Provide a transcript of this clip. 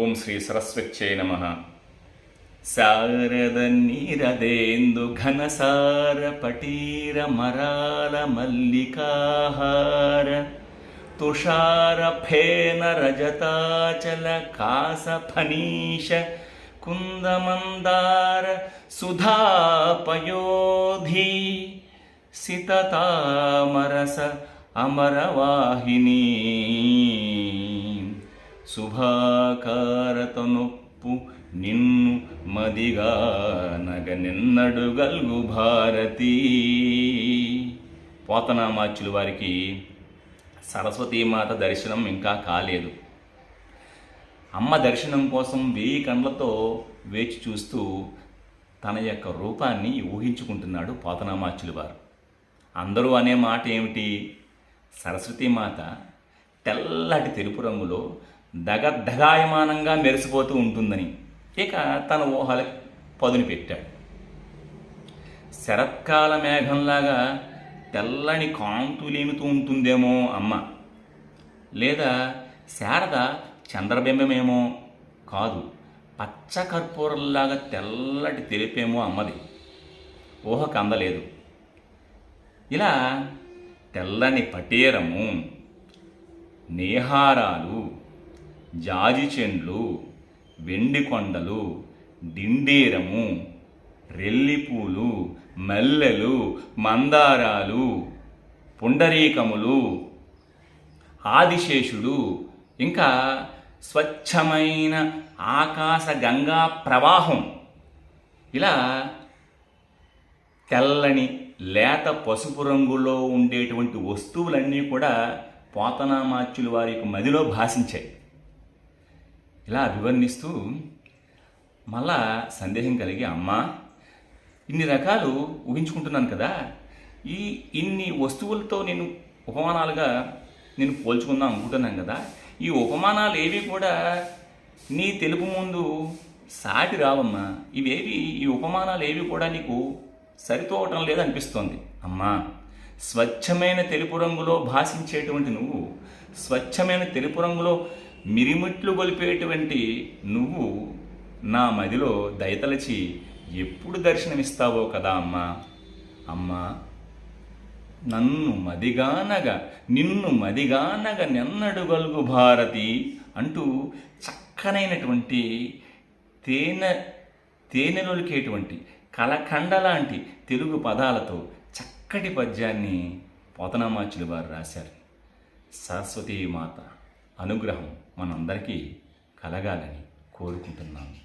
ఓం శ్రీ సరస్వత్యై నమ. శారద నీరదేందు ఘనసార పటీర మరాల మల్లికాహార తుషార ఫేన రజతాచల కాస ఫనీష కుందమందార సుధాపయోధి సితతామరస అమరవాహిని. శుభాకారతనొప్పు నిన్ను మదిగా నగ నిన్నడుగల్గు భారతి. పోతనామాచ్యుల వారికి సరస్వతీమాత దర్శనం ఇంకా కాలేదు. అమ్మ దర్శనం కోసం వెయ్యి కండ్లతో వేచి చూస్తూ తన యొక్క రూపాన్ని ఊహించుకుంటున్నాడు పోతనామాచ్యుల వారు. అందరూ అనే మాట ఏమిటి? సరస్వతీమాత తెల్లటి తెలుపు రంగులో దగద్ధగాయమానంగా మెరిసిపోతూ ఉంటుందని. ఇక తన ఊహలకి పదును పెట్టాడు. శరత్కాల మేఘంలాగా తెల్లని కాంతులేమితూ ఉంటుందేమో అమ్మ. లేదా శారద చంద్రబింబమేమో కాదు పచ్చ కర్పూరంలాగా తెల్లటి తెలిపేమో అమ్మది. ఊహకు అందలేదు. ఇలా తెల్లని పటీరము నేహారాలు జాజి చెండ్లు వెండి కొండలు డిండీరము రెల్లిపూలు మల్లెలు మందారాలు పుండరీకములు ఆదిశేషుడు ఇంకా స్వచ్ఛమైన ఆకాశ గంగా ప్రవాహం. ఇలా తెల్లని లేత పసుపు రంగులో ఉండేటువంటి వస్తువులన్నీ కూడా పోతనామాచ్యుల వారి యొక్క మదిలో భాషించాయి. ఇలా అభివర్ణిస్తూ మళ్ళా సందేహం కలిగి అమ్మా ఇన్ని రకాలు ఊహించుకుంటున్నాను కదా. ఈ ఇన్ని వస్తువులతో నేను ఉపమానాలుగా నేను పోల్చుకుందాం అనుకుంటున్నాను కదా. ఈ ఉపమానాలు ఏవి కూడా నీ తెలుపు ముందు సాటి రావమ్మా. ఇవేవి ఈ ఉపమానాలు ఏవి కూడా నీకు సరితోవటం లేదనిపిస్తోంది అమ్మా స్వచ్ఛమైన తెలుపు రంగులో భాషించేటువంటి నువ్వు స్వచ్ఛమైన తెలుపు రంగులో మిరిమిట్లు గొలిపేటువంటి నువ్వు నా మదిలో దయతలచి ఎప్పుడు దర్శనమిస్తావో కదా అమ్మా. అమ్మా నన్ను మదిగానగా నిన్ను మదిగానగా నెన్నడుగలుగు భారతి అంటూ చక్కనైనటువంటి తేనె తేనెలొలికేటువంటి కలకండ లాంటి తెలుగు పదాలతో చక్కటి పద్యాన్ని పోతనామాచులు వారు రాశారు. సరస్వతీ మాత. అనుగ్రహం మనందరికీ కలగాలని కోరుకుంటున్నాను